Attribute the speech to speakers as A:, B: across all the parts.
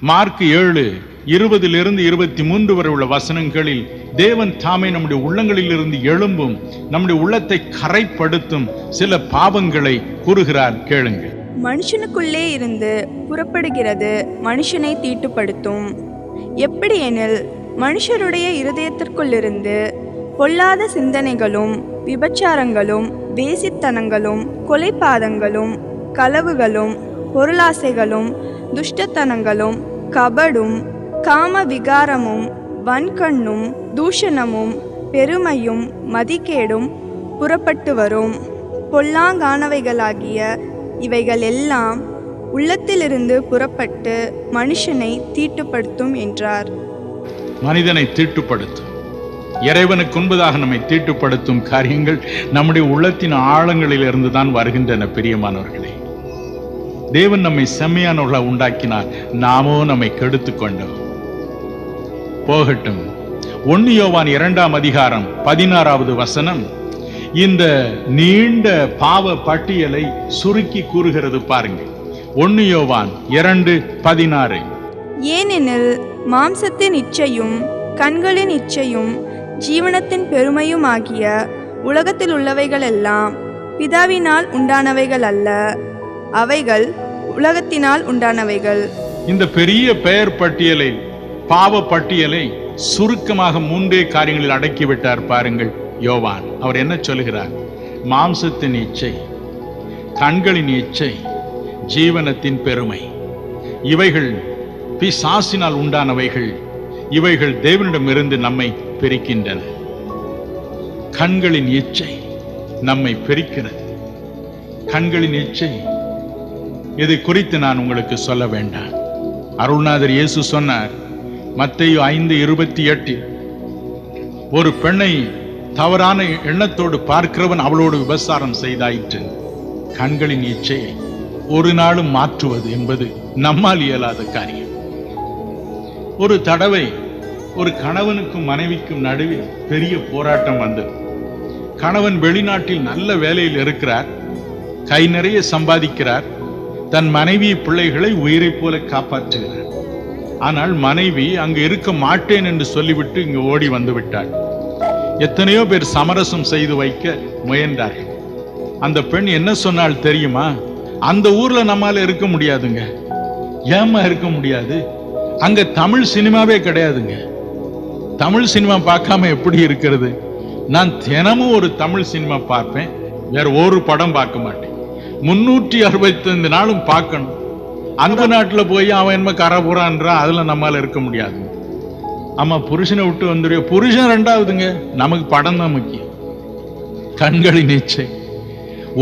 A: Mark ஏழு இருபதிலிருந்து இருபத்தி மூன்று வரை உள்ள வசனங்களில் தேவன் தாமே நம்முடைய உள்ளங்களில் இருந்து எழும்பும் நம்முடைய உள்ளத்தை கரைப்படுத்தும் சில பாவங்களை கூறுகிறார். கேளுங்கள்.
B: மனுஷனுக்குள்ளே இருந்து புறப்படுகிறது மனுஷனை தீட்டுப்படுத்தும். எப்படியெனில் மனுஷருடைய இருதயத்திற்குள்ளிருந்து பொல்லாத சிந்தனைகளும் விபச்சாரங்களும் வேசித்தனங்களும் கொலைபாதங்களும் களவுகளும் பொருளாசைகளும் துஷ்டத்தனங்களும் கபடும் காம விகாரமும் வன்கண்ணும் தூஷணமும் பெருமையும் மதிக்கேடும் புறப்பட்டு வரும். பொல்லாங்கானவைகளாகிய இவைகள் எல்லாம் உள்ளத்திலிருந்து புறப்பட்டு மனுஷனை தீட்டுப்படுத்தும் என்றார்.
A: மனிதனை தீட்டுப்படுத்தும். இறைவனுக்கு உண்பதாக நம்மை தீட்டுப்படுத்தும் காரியங்கள் நம்முடைய உள்ளத்தின் ஆழங்களில் இருந்து தான் வருகின்றன பிரியமானவர்களே. தேவன் நம்மை செம்மையானவர்களா உண்டாக்கினார். நாமோ நம்மை கெடுத்து கொண்டோம் போகட்டும். ஒன்னு யோவான் இரண்டாம் அதிகாரம் பதினாறாவது வசனம். இந்த நீண்ட பாவ பட்டியலை சுருக்கி கூறுகிறது பாருங்க ஒன்னு யோவான் இரண்டு பதினாறு.
B: ஏனெனில் மாம்சத்தின் இச்சையும் கண்களின் இச்சையும் ஜீவனத்தின் பெருமையும் ஆகிய உலகத்தில் உள்ளவைகள் எல்லாம் பிதாவினால் உண்டானவைகள் அல்ல அவைகள் உலகத்தினால் உண்டானவைகள்.
A: இந்த பெரிய பெயர் பட்டியலை பாவ பட்டியலை சுருக்கமாக மூன்றே காரியங்களில் அடக்கிவிட்டார் பாருங்கள் யோவான். அவர் என்ன சொல்கிறார் மாம்சத்தின் இச்சை கண்களின் இச்சை ஜீவனத்தின் பெருமை. இவைகள் பிசாசினால் உண்டானவைகள் இவைகள் தேவனிடமிருந்து நம்மை பிரிக்கின்றன. கண்களின் இச்சை நம்மை பிரிக்கிறது. கண்களின் இச்சை இதை குறித்து நான் உங்களுக்கு சொல்ல வேண்டாம். அருள்நாதர் இயேசு சொன்னார் மத்தையோ ஐந்து இருபத்தி எட்டில் ஒரு பெண்ணை தவறான எண்ணத்தோடு பார்க்கிறவன் அவளோடு விபசாரம் செய்தாயிற்று. கண்களின் இச்சையை ஒரு நாளும் மாற்றுவது என்பது நம்மால் இயலாத காரியம். ஒரு தடவை ஒரு கணவனுக்கும் மனைவிக்கும் நடுவில் பெரிய போராட்டம் வந்தது. கணவன் வெளிநாட்டில் நல்ல வேலையில் இருக்கிறார் கை நிறைய சம்பாதிக்கிறார் தன் மனைவி பிள்ளைகளை உயிரைப் போல காப்பாற்றுகிறார். ஆனால் மனைவி அங்கு இருக்க மாட்டேன் என்று சொல்லிவிட்டு இங்கு ஓடி வந்து விட்டாள் எத்தனையோ பேர் சமரசம் செய்து வைக்க முயன்றார்கள். அந்த பெண் என்ன சொன்னால் தெரியுமா? அந்த ஊர்ல நம்மால இருக்க முடியாதுங்க. ஏமா இருக்க முடியாது? அங்க தமிழ் சினிமாவே கிடையாதுங்க. தமிழ் சினிமா பார்க்காம எப்படி இருக்கிறது? நான் தினமும் ஒரு தமிழ் சினிமா பார்ப்பேன். வேற ஒரு படம் பார்க்க மாட்டேன். முன்னூற்றி அறுபத்தைந்து நாளும் பார்க்கணும். அந்த நாட்டுல போய் அவன் என்ன கரபுறான்றான் அதுல நம்மால இருக்க முடியாது. ஆமா புருஷனை விட்டு வந்துடுற புருஷன் ரெண்டாவதுங்க. நமக்கு படம் தான் முக்கியம். கண்களின் இச்சை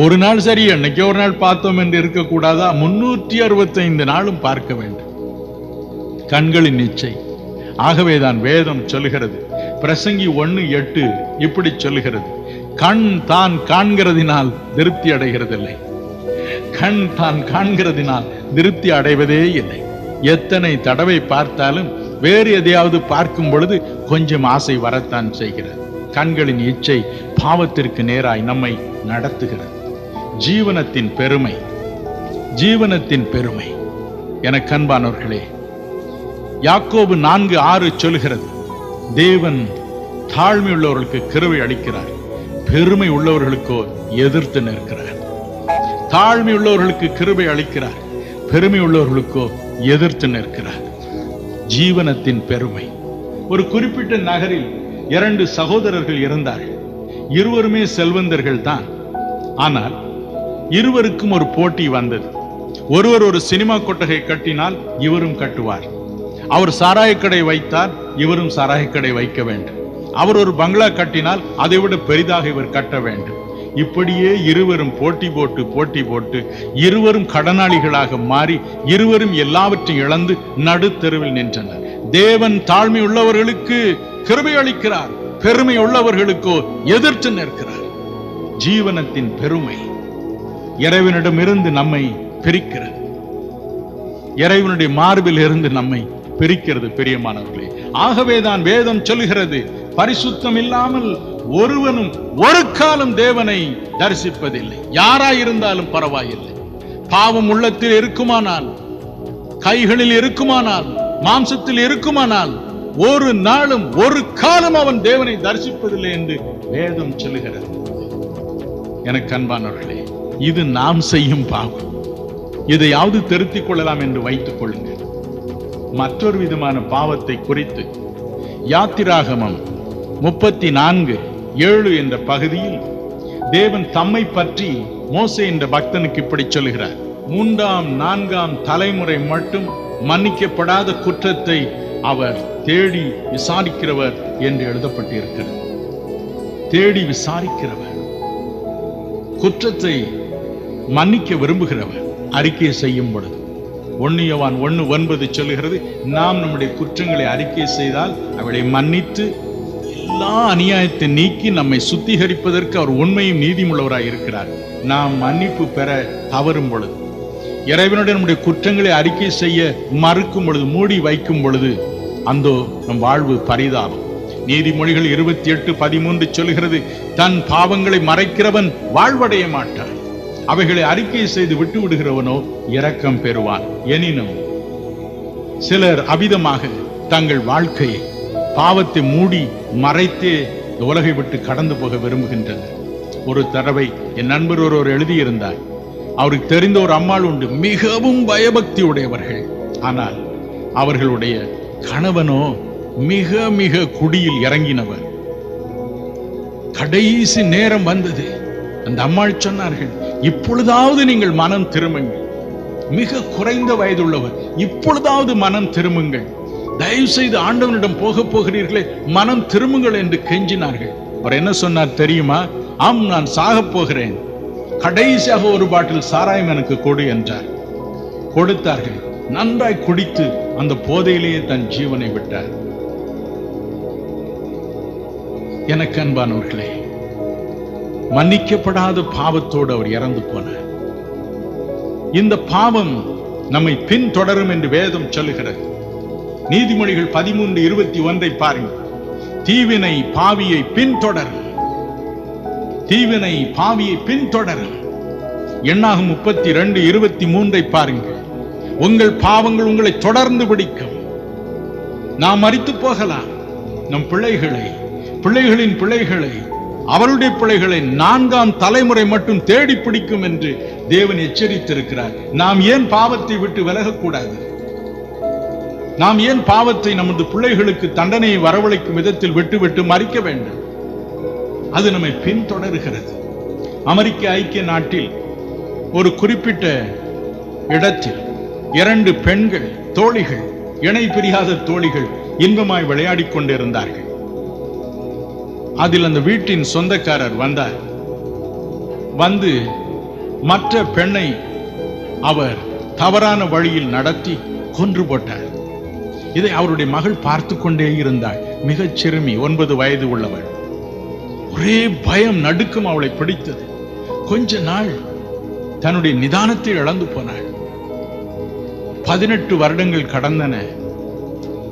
A: ஒரு நாள் சரி என்னைக்கோ ஒரு நாள் பார்த்தோம் என்று இருக்கக்கூடாதா? முன்னூற்றி அறுபத்தைந்து நாளும் பார்க்க வேண்டும். கண்களின் இச்சை ஆகவேதான் வேதம் சொல்லுகிறது. பிரசங்கி ஒன்னு எட்டு இப்படி சொல்லுகிறது. கண் தான் காண்கிறதினால் திருப்தி அடைகிறதில்லை. கண் தான் காண்கிறதினால் திருப்தி அடைவதே இல்லை. எத்தனை தடவை பார்த்தாலும் வேறு எதையாவது பார்க்கும் பொழுது கொஞ்சம் ஆசை வரத்தான் செய்கிறது. கண்களின் இச்சை பாவத்திற்கு நேராய் நம்மை நடத்துகிறது. ஜீவனத்தின் பெருமை ஜீவனத்தின் பெருமை. என கண்பானவர்களே யாக்கோபு நான்கு ஆறு சொல்கிறது தேவன் தாழ்மை உள்ளவர்களுக்கு கிருவை அளிக்கிறார் பெருமை உள்ளவர்களுக்கோ எதிர்த்து நிற்கிறார். தாழ்மை உள்ளவர்களுக்கு கிருபை அளிக்கிறார். பெருமை உள்ளவர்களுக்கோ எதிர்த்து நிற்கிறார். ஜீவனத்தின் பெருமை. ஒரு குறிப்பிட்ட நகரில் இரண்டு சகோதரர்கள் இருந்தார்கள். இருவருமே செல்வந்தர்கள் தான். ஆனால் இருவருக்கும் ஒரு போட்டி வந்தது. ஒருவர் ஒரு சினிமா கொட்டகை கட்டினால் இவரும் கட்டுவார். அவர் சாராயக்கடை வைத்தார் இவரும் சாராயக்கடை வைக்க வேண்டும். அவர் ஒரு பங்களா கட்டினால் அதை விட பெரிதாக இவர் கட்ட வேண்டும். இப்படியே இருவரும் போட்டி போட்டு போட்டி போட்டு இருவரும் கடனாளிகளாக மாறி இருவரும் எல்லாவற்றையும் இழந்து நடுத்தெருவில் நின்றனர். தேவன் தாழ்மை உள்ளவர்களுக்கு கிருபை அளிக்கிறார். பெருமை உள்ளவர்களுக்கோ எதிர்த்து நிற்கிறார். ஜீவனத்தின் பெருமை இறைவனிடமிருந்து நம்மை பிரிக்கிறது. இறைவனுடைய மார்பில் இருந்து நம்மை பிரிக்கிறது பெரியமானவர்களே. ஆகவேதான் வேதம் சொல்கிறது பரிசுத்தம் இல்லாமல் ஒருவனும் ஒரு காலம் தேவனை தரிசிப்பதில்லை. யாராயிருந்தாலும் பரவாயில்லை. பாவம் உள்ளத்தில் இருக்குமானால் கைகளில் இருக்குமானால் மாம்சத்தில் இருக்குமானால் ஒரு நாளும் ஒரு காலம் அவன் தேவனை தரிசிப்பதில்லை என்று வேதம் சொல்லுகிறது. எனக்கு அன்பானவர்களே இது நாம் செய்யும் பாவம். இதையாவது திருத்திக் கொள்ளலாம் என்று வைத்துக் கொள்ளுங்கள். மற்றொரு விதமான பாவத்தை குறித்து யாத்திராகமம் முப்பத்தி நான்கு ஏழு என்ற பகுதியில் தேவன் தம்மை பற்றி மோசே என்ற பக்தனுக்கு இப்படி சொல்கிறார். மூன்றாம் நான்காம் தலைமுறை மட்டும் மன்னிக்கப்படாத குற்றத்தை அவர் தேடி விசாரிக்கிறவர் என்று எழுதப்பட்டிருக்கிறது. தேடி விசாரிக்கிறவர். குற்றத்தை மன்னிக்க விரும்புகிறவர். அறிக்கை செய்யும் பொழுது. ஒன்னியவான் ஒன்று ஒன்பது சொல்லுகிறது நாம் நம்முடைய குற்றங்களை அறிக்கை செய்தால் அவளை மன்னித்து எல்லா அநியாயத்தை நீக்கி நம்மை சுத்திகரிப்பதற்கு அவர் உண்மையும் நீதிமுள்ளவராய் இருக்கிறார். நாம் மன்னிப்பு பெற தவறும் பொழுது இறைவனுடைய நம்முடைய குற்றங்களை அறிக்கை செய்ய மறுக்கும் பொழுது மூடி வைக்கும் பொழுது அந்தோ நம் வாழ்வு பரிதாபம். நீதிமொழிகள் இருபத்தி எட்டு பதிமூன்று சொல்கிறது தன் பாவங்களை மறைக்கிறவன் வாழ்வடைய மாட்டான். அவைகளை அறிக்கை செய்து விட்டு விடுகிறவனோ இரக்கம் பெறுவான். எனினும் சிலர் அபிதமாக தங்கள் வாழ்க்கையை பாவத்தை மூடி மறைத்து இந்த உலகை விட்டு கடந்து போக விரும்புகின்றனர். ஒரு தடவை என் நண்பர் ஒருவர் எழுதியிருந்தார் அவருக்கு தெரிந்த ஒரு அம்மாள் உண்டு மிகவும் பயபக்தி உடையவர்கள் ஆனால் அவர்களுடைய கணவனோ மிக மிக குடியில் இறங்கினவர். கடைசி நேரம் வந்தது. அந்த அம்மாள் சொன்னார்கள் இப்பொழுதாவது நீங்கள் மனம் திரும்புங்கள். மிக குறைந்த வயதுள்ளவர் இப்பொழுதாவது மனம் திரும்புங்கள். தயவு செய்து ஆண்டவனிடம் போக போகிறீர்களே மனம் திரும்புங்கள் என்று கெஞ்சினார்கள். அவர் என்ன சொன்னார் தெரியுமா? ஆம் நான் சாகப் போகிறேன். கடைசியாக ஒரு பாட்டில் சாராயம் எனக்கு கொடு என்றார். கொடுத்தார்கள். நன்றாய் குடித்து அந்த போதையிலேயே தன் ஜீவனை விட்டார். எனக்கு அன்பானவர்களே மன்னிக்கப்படாத பாவத்தோடு அவர் இறந்து போனார். இந்த பாவம் நம்மை பின்தொடரும் என்று வேதம் சொல்லுகிறது. நீதிமொழிகள் பதிமூன்று இருபத்தி ஒன்றை பாருங்கள். தீவினை பாவியை பின்தொடர். தீவினை பாவியை பின்தொடர். எண்ணாகும் முப்பத்தி ரெண்டு இருபத்தி மூன்றை பாருங்கள். உங்கள் பாவங்கள் உங்களை தொடர்ந்து பிடிக்கும். நாம் மறித்து போகலாம். நம் பிள்ளைகளை பிள்ளைகளின் பிள்ளைகளை அவருடைய பிள்ளைகளை நான்காம் தலைமுறை மட்டும் தேடி பிடிக்கும் என்று தேவன் எச்சரித்திருக்கிறார். நாம் ஏன் பாவத்தை விட்டு விலகக்கூடாது? நாம் ஏன் பாவத்தை நமது பிள்ளைகளுக்கு தண்டனையை வரவழைக்கும் விதத்தில் விட்டு விட்டு மறிக்க வேண்டும்? அது நம்மை பின்தொடர்கிறது. அமெரிக்க ஐக்கிய நாட்டில் ஒரு குறிப்பிட்ட இடத்தில் இரண்டு பெண்கள் தோழிகள் இணை பிரியாத தோழிகள் இன்பமாய் விளையாடிக் கொண்டிருந்தார்கள். அதில் அந்த வீட்டின் சொந்தக்காரர் வந்தார். வந்து மற்ற பெண்ணை அவர் தவறான வழியில் நடத்தி கொன்று போட்டார். இதை அவருடைய மகள் பார்த்து கொண்டே இருந்தாள். மிகச் சிறுமி ஒன்பது வயது உள்ளவள். ஒரே பயம் நடுக்கம் அவளை பிடித்தது. கொஞ்ச நாள் தன்னுடைய நிதானத்தை இழந்து போனாள். பதினெட்டு வருடங்கள் கடந்தன.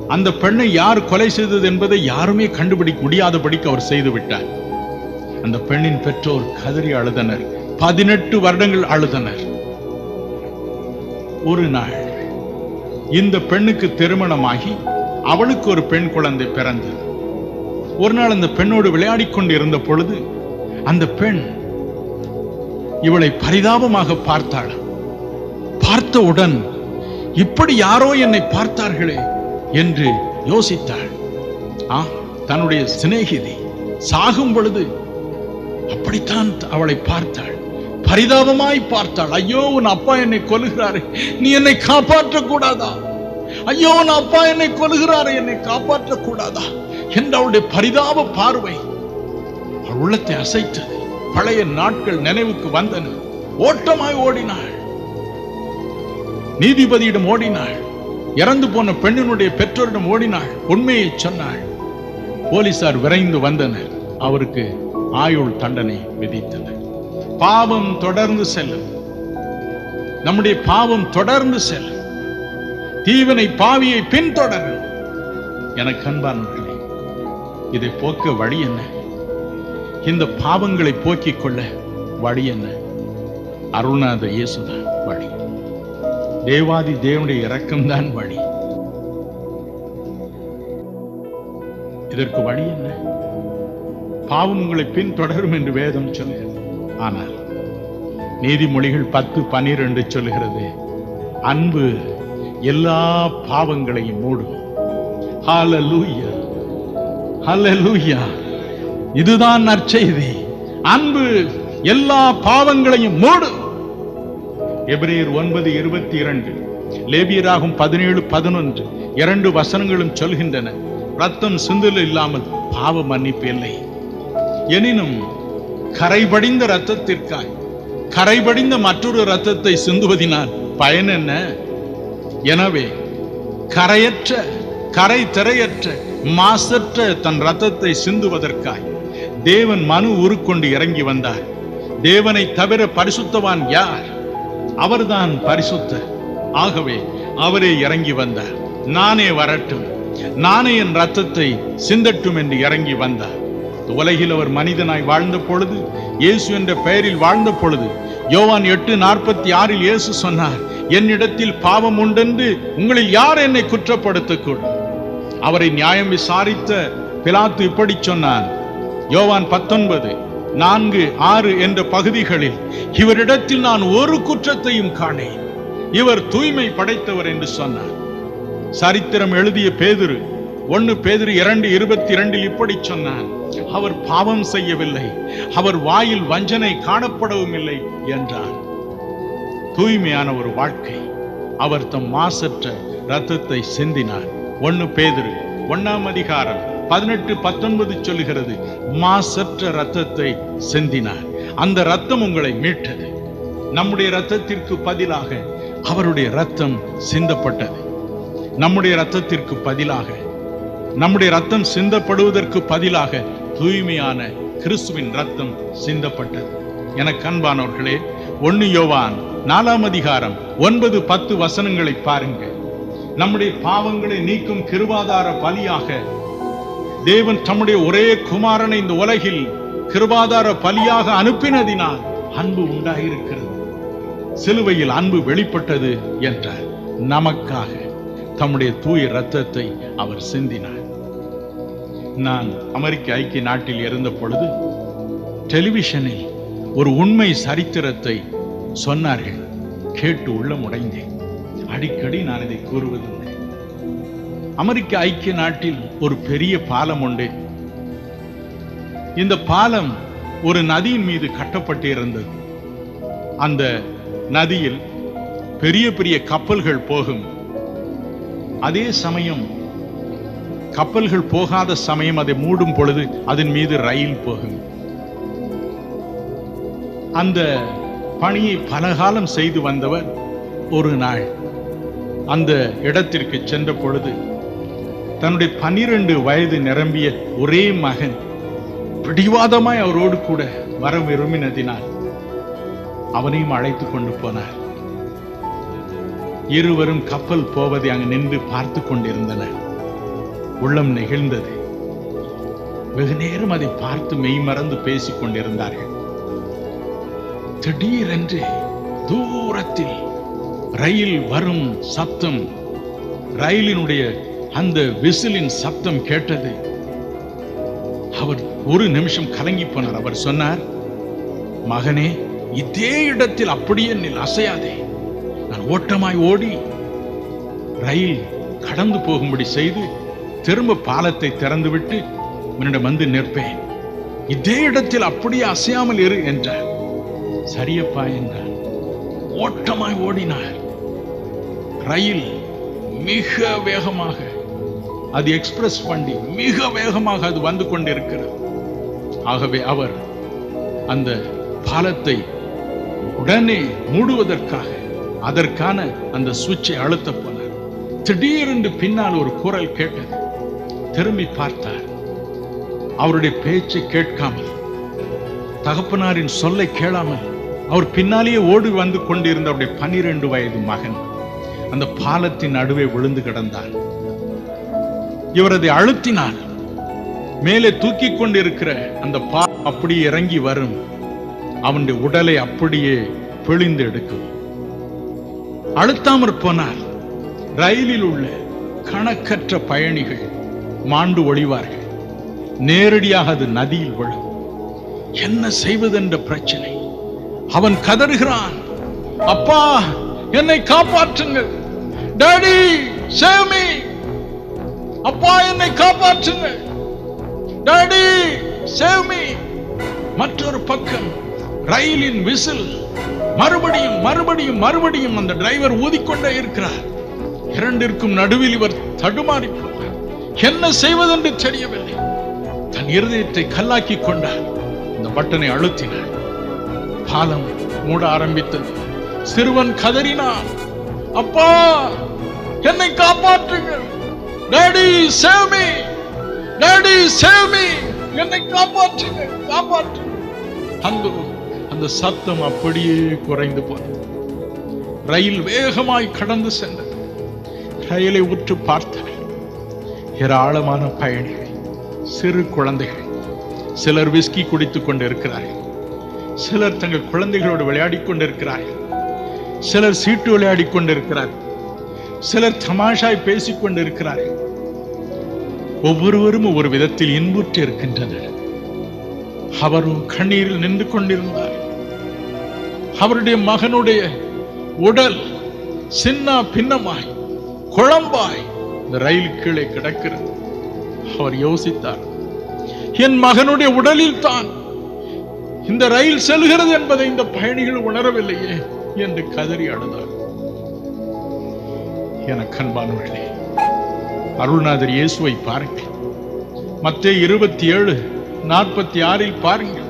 A: அந்த பெண்ணை யார் கொலை செய்தது என்பதை யாருமே கண்டுபிடிக்க முடியாதபடிக்கு அவர் செய்து விட்டார். அந்த பெண்ணின் பெற்றோர் கதறி அழுதனர். பதினெட்டு வருடங்கள் அழுதனர். ஒரு நாள் இந்த பெண்ணுக்கு திருமணமாகி அவளுக்கு ஒரு பெண் குழந்தை பிறந்தது ஒரு நாள் அந்த பெண்ணோடு விளையாடிக் கொண்டு இருந்த பொழுது அந்த பெண் இவளை பரிதாபமாக பார்த்தாள். பார்த்தவுடன் இப்படி யாரோ என்னை பார்த்தார்களே? என்று யோசித்தாள். ஆ தன்னுடைய சிநேகிதி. சாகும் பொழுது அப்படித்தான் அவளை பார்த்தாள். பரிதாபமாய் பார்த்தாள். ஐயோ உன் அப்பா என்னை கொல்லுகிறாரு. நீ என்னை காப்பாற்றக்கூடாதா? ஐயோ நான் அப்பா என்னை கொல்லுகிறாரு என்னை காப்பாற்ற கூடாதா என்று அவளுடைய பரிதாப பார்வை அவள் உள்ளத்தை அசைத்தது பழைய நாட்கள் நினைவுக்கு வந்தன. ஓட்டமாய் ஓடினாள். நீதிபதியிடம் ஓடினாள். இறந்து போன பெண்ணினுடைய பெற்றோரிடம் ஓடினாள். உண்மையை சொன்னாள். போலீசார் விரைந்து வந்தனர். அவருக்கு ஆயுள் தண்டனை விதித்தனர் பாவம் தொடர்ந்து செல்லும். நம்முடைய பாவம் தொடர்ந்து செல்லும். தீவனை பாவியை பின்தொடர். எனக்கு அன்பானவர்களே இதை போக்க வழி என்ன? இந்த பாவங்களை போக்கிக் கொள்ள வழி என்ன? அருள்நாத இயேசுதான் வழி. தேவாதி தேவனுடைய இரக்கம்தான் வழி. இதற்கு வழி என்ன? பாவம் உங்களை பின்தொடரும் என்று வேதம் சொல்கிறது. ஆனால் நீதிமொழிகள் பத்து பனிரெண்டு சொல்கிறது அன்பு எல்லா பாவங்களையும் மூடும் ஹalleluya ஹalleluya இதுதான் நற்செய்தி. அன்பு எல்லா பாவங்களையும் மூடும் எபிரேயர் ஒன்பது இருபத்தி இரண்டு லேபியராகும் பதினேழு பதினொன்று. இரண்டு வசனங்களும் சொல்கின்றன. ரத்தம் சிந்தல் இல்லாமல் பாவ மன்னிப்பு இல்லை. எனினும் கரைபடிந்த ரத்தத்திற்காய் கரைபடிந்த மற்றொரு ரத்தத்தை சிந்துவதினால் பயன் என்ன? எனவே கரையற்ற கரை திரையற்ற மாசற்ற தன் ரத்தத்தை சிந்துவதற்காய் தேவன் மனு உருக்கொண்டு இறங்கி வந்தார். தேவனை தவிர பரிசுத்தவான் யார்? அவர்தான் பரிசுத்த ஆகவே அவரே இறங்கி வந்தார். நானே வரட்டும். நானே என் ரத்தத்தை சிந்தட்டும் என்று இறங்கி வந்தார். உலகில் அவர் மனிதனாய் வாழ்ந்த பொழுது இயேசு என்ற பெயரில் வாழ்ந்த பொழுது யோவான் எட்டு நாற்பத்தி ஆறில் இயேசு சொன்னார் என்னிடத்தில் பாவம் உண்டென்று உங்களில் யார் என்னை குற்றப்படுத்தக்கூடும்? அவரை நியாயம் விசாரித்த பிலாத்து இப்படி சொன்னான் யோவான் பத்தொன்பது நான்கு ஆறு என்ற பகுதிகளில் இவரிடத்தில் நான் ஒரு குற்றத்தையும் காணேன். இவர் தூய்மை படைத்தவர் என்று சொன்னார். சரித்திரம் எழுதிய பேதுரு ஒன்னு பேதிரு இரண்டு இருபத்தி இரண்டில் இப்படி சொன்னார் அவர் பாவம் செய்யவில்லை அவர் வாயில் வஞ்சனை காணப்படவும் இல்லை என்றார். தூய்மையான ஒரு வாழ்க்கை. அவர் தம் மாசற்ற ரத்தத்தை சிந்தினார். ஒன்னு பேதிரு ஒன்னாம் அதிகாரம் பதினெட்டு பத்தொன்பது சொல்லுகிறது மாசற்ற ரத்தத்தை சிந்தினார். அந்த ரத்தம் உங்களை மீட்டது. நம்முடைய ரத்தத்திற்கு பதிலாக அவருடைய ரத்தம் சிந்தப்பட்டது. நம்முடைய ரத்தத்திற்கு பதிலாக நம்முடைய ரத்தம் சிந்தப்படுவதற்கு பதிலாக தூய்மையான கிறிஸ்துவின் ரத்தம் சிந்தப்பட்டது. என கண்பானவர்களே ஒன்னு யோவான் நாலாம் அதிகாரம் ஒன்பது பத்து வசனங்களை பாருங்க நம்முடைய பாவங்களை நீக்கும் கிருபாதார பலியாக தேவன் தம்முடைய ஒரே குமாரனை இந்த உலகில் கிருபாதார பலியாக அனுப்பினதினால் அன்பு உண்டாயிருக்கிறது. சிலுவையில் அன்பு வெளிப்பட்டது என்றார். நமக்காக தம்முடைய தூய ரத்தத்தை அவர் சிந்தினார். நான் அமெரிக்க ஐக்கிய நாட்டில் இருந்த பொழுது டெலிவிஷனில் ஒரு உண்மை சரித்திரத்தை சொன்னார்கள். கேட்டு உள்ளம் உடைந்தேன் அடிக்கடி நான் இதை கூறுவதில்லை அமெரிக்க ஐக்கிய நாட்டில் ஒரு பெரிய பாலம் உண்டு. இந்த பாலம் ஒரு நதியின் மீது கட்டப்பட்டு இருந்தது அந்த நதியில் பெரிய பெரிய கப்பல்கள் போகும். அதே சமயம் கப்பல்கள் போகாத சமயம் அதை மூடும் பொழுது அதன் மீது ரயில் போகும். அந்த பணியை பலகாலம் செய்து வந்தவர் ஒரு நாள் அந்த இடத்திற்கு சென்ற பொழுது தன்னுடைய பனிரெண்டு வயது நிரம்பிய ஒரே மகன் பிடிவாதமாய் அவரோடு கூட வர விரும்பினதினால் அவனையும் அழைத்து கொண்டு போனார். இருவரும் கப்பல் போவதை அங்கு நின்று பார்த்து கொண்டிருந்தனர். உள்ளம் நெகிழ்ந்தது. வெகு நேரம் அதை பார்த்து மெய்மறந்து பேசிக் கொண்டிருந்தார்கள். திடீரென்று தூரத்தில் ரயில் வரும் சத்தம் ரயிலினுடைய அந்த விசிலின் சத்தம் கேட்டது. அவர் ஒரு நிமிஷம் கலங்கி போனார். அவர் சொன்னார் மகனே இதே இடத்தில் அப்படியே நில் அசையாதே. நான் ஓட்டமாய் ஓடி ரயில் கடந்து போகும்படி செய்து திரும்ப பாலத்தை திறந்துவிட்டு உன்னிடம் வந்து நிற்பேன். இதே இடத்தில் அப்படியே அசையாமல் இரு என்றார். சரியப்பா என்றார். ஓட்டமாய் ஓடினார். ரயில் மிக வேகமாக அது எக்ஸ்பிரஸ் வண்டி மிக வேகமாக அது வந்து கொண்டிருக்கிறது. ஆகவே அவர் அந்த பாலத்தை உடனே மூடுவதற்காக அதற்கான அந்த சுவிட்சை அழுத்த போனார். திடீரென்று பின்னால் ஒரு குரல் கேட்டது. திரும்பி பார்த்தார். அவருடைய பேச்சை கேட்காமல் தகப்பனாரின் சொல்லை கேளாமல் அவர் பின்னாலேயே ஓடி வந்து கொண்டிருந்த அவருடைய பனிரெண்டு வயது மகன் அந்த பாலத்தின் நடுவே விழுந்து கிடந்தார். இவரது அழுத்தினால் அழுத்தினார் மேலே தூக்கி கொண்டிருக்கிற அந்த பா அப்படியே இறங்கி வரும். அவனுடைய உடலை அப்படியே பிழிந்து எடுக்கும். அழுத்தாமற் போனால் ரயிலில் உள்ள கணக்கற்ற பயணிகள் மாண்டு ஒழிவார்கள். நேரடியாக அது நதியில் விழும். என்ன செய்வதென்ற பிரச்சனை? அவன் கதறுகிறான். அப்பா என்னை காப்பாற்றுங்கள். டாடி சேவ் மீ அப்பா என்னை காப்பாற்றுங்கள். டாடி சேவ் மீ மற்றொரு பக்கம் ரயிலின் விசில் மறுபடியும் மறுபடியும் மறுபடியும் அந்த டிரைவர் ஊதிக்கொண்டே இருக்கிறார். இரண்டிற்கும் நடுவில் இவர் தடுமாறி போனார். என்ன செய்வதென்று தெரியவில்லை. தன் இருதயத்தை கல்லாக்கி கொண்டார் இந்த பட்டனை அழுத்தினார் பாலம் மூட ஆரம்பித்தது. சிறுவன் கதறினான். அப்பா என்னை காப்பாற்றுங்கள். Daddy save me daddy save me என்னை காப்பாற்றுங்கள். காப்பாற்றுங்கள் அந்த அந்த சத்தம் அப்படியே குறைந்து போனது. ரயில் வேகமாய் கடந்து சென்றது. ரயிலை உற்று பார்த்தார் ஏராளமான பயணிகள் சிறு குழந்தைகள். சிலர் விஸ்கி குடித்துக் கொண்டிருக்கிறார்கள். சிலர் தங்கள் குழந்தைகளோடு விளையாடிக் கொண்டிருக்கிறார்கள். சிலர் சீட்டு விளையாடிக் கொண்டிருக்கிறார்கள். சிலர் தமாஷாய் பேசிக் கொண்டிருக்கிறார்கள். ஒவ்வொருவரும் ஒரு விதத்தில் இன்புற்று இருக்கின்றனர். அவரும் கண்ணீரில் நின்று கொண்டிருந்தார். அவருடைய மகனுடைய உடல் சின்ன பின்னமாய் குழம்பாய் இந்த ரயில் கீழே கிடக்கிறது. அவர் யோசித்தார். என் மகனுடைய உடலில் தான் இந்த ரயில் செல்கிறது என்பதை இந்த பயணிகள் உணரவில்லையே என்று கதறி அழுதார். எனக்கு அன்பானவர்களே அருள்நாதர் இயேசுவை பாருங்கள். மத்திய இருபத்தி ஏழு நாற்பத்தி ஆறில் பாருங்கள்.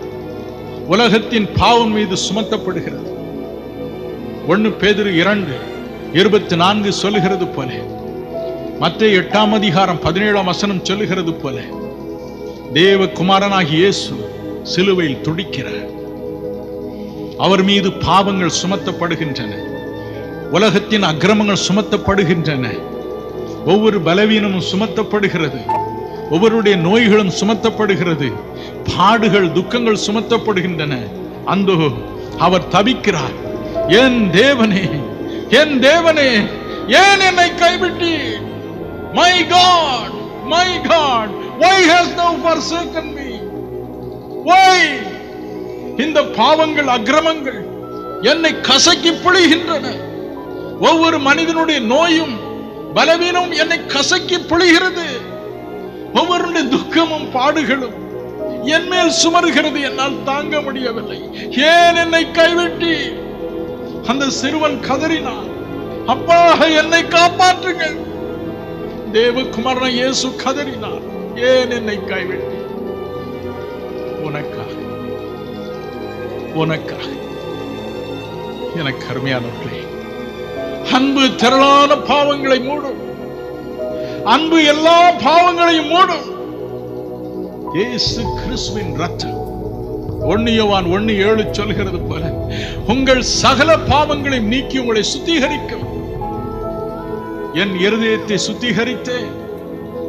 A: உலகத்தின் பாவம் மீது சுமத்தப்படுகிறது. ஒன்று பேதிரு இரண்டு இருபத்தி நான்கு சொல்லுகிறது போல மற்ற எட்டாம் அதிகாரம் பதினேழாம் வசனம் சொல்லுகிறது போல தேவ குமாரனாகிய இயேசு சிலுவையில் துடிக்கிறார். அவர் மீது பாவங்கள் சுமத்தப்படுகின்றன. உலகத்தின் அக்கிரமங்கள் சுமத்தப்படுகின்றன. ஒவ்வொரு பலவீனமும் சுமத்தப்படுகிறது. ஒவ்வொருடைய நோய்களும் சுமத்தப்படுகிறது. பாடுகள் துக்கங்கள் சுமத்தப்படுகின்றன. அந்த அவர் தவிக்கிறார். என் தேவனே என் தேவனே ஏன் என்னை கைவிட்டீர்? My God my God why has thou forsaken me வை இந்த பாவங்கள் அக்கிரமங்கள் என்னை கசக்கி பிழிகின்றன. ஒவ்வொரு மனிதனுடைய நோயும் பலவீனமும் என்னை கசக்கி பிழிகிறது. ஒவ்வொருடைய துக்கமும் பாடுகளும் என் மேல் சுமருகிறது. என்னால் தாங்க முடியவில்லை. ஏன் என்னை கைவிட்டி அந்த சிறுவன் கதறினான். அப்பா என்னை காப்பாற்றுங்கள். தேவகுமாரன இயேசு கதறினார். ஏன் என்னை கைவிட்டி உனக்காக. உனக்காக. எனக்கு அருமையானவர்களே அன்பு திரளான பாவங்களை மூடும் அன்பு எல்லா பாவங்களையும் மூடும் ஏசு கிறிஸ்துவின் ரத்தம் ஒன்னியவான் ஒன்னு ஏழு சொல்கிறது போல உங்கள் சகல பாவங்களை நீக்கி உங்களை சுத்திகரிக்கும். என் இருதயத்தை சுத்திகரித்தேன்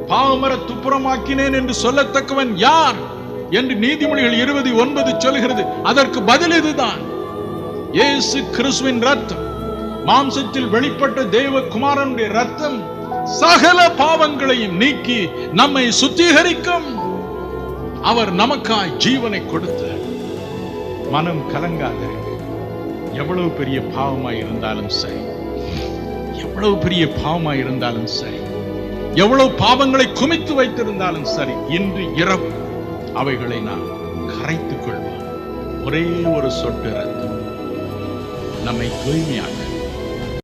A: பாவமர துப்புரமாக்கினேன் என்று சொல்லத்தக்கவன் யார்? என்று நீதிமொழிகள் இருபது ஒன்பது சொல்கிறது. அதற்கு பதில் இதுதான். இயேசு கிறிஸ்துவின் ரத்தம் மாம்சத்தில் வெளிப்பட்ட தேவ குமாரனுடைய ரத்தம் சகல பாவங்களையும் நீக்கி நம்மை சுத்திகரிக்கும். அவர் நமக்காய் ஜீவனை கொடுத்தார். மனம் கலங்காத. எவ்வளவு பெரிய பாவமாய் இருந்தாலும் சரி. எவ்வளவு பெரிய பாவமா இருந்தாலும் சரி எவ்வளவு பாவங்களை குமித்து வைத்திருந்தாலும் சரி இன்று இரவு அவைகளை நான் கரைத்துக் கொள்வோம். ஒரே ஒரு சொட்டு ரத்தம் நம்மை தூய்மையாக